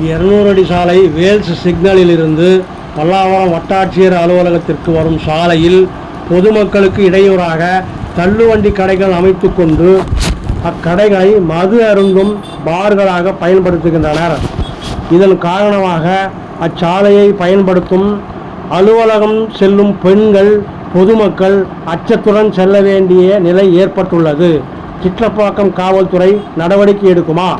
இருநூறு அடி சாலை வேல்ஸ் சிக்னலில் இருந்து பல்லாவரம் வட்டாட்சியர் அலுவலகத்திற்கு வரும் சாலையில் பொதுமக்களுக்கு இடையூறாக தள்ளுவண்டி கடைகள் அமைத்து கொண்டு அக்கடைகளை மது அருந்தும் பார்களாக பயன்படுத்துகின்றனர். இதன் காரணமாக அச்சாலையை பயன்படுத்தும் அலுவலகம் செல்லும் பெண்கள் பொதுமக்கள் அச்சத்துடன் செல்ல வேண்டிய நிலை ஏற்பட்டுள்ளது. சிட்லப்பாக்கம் காவல்துறை நடவடிக்கை எடுக்குமா?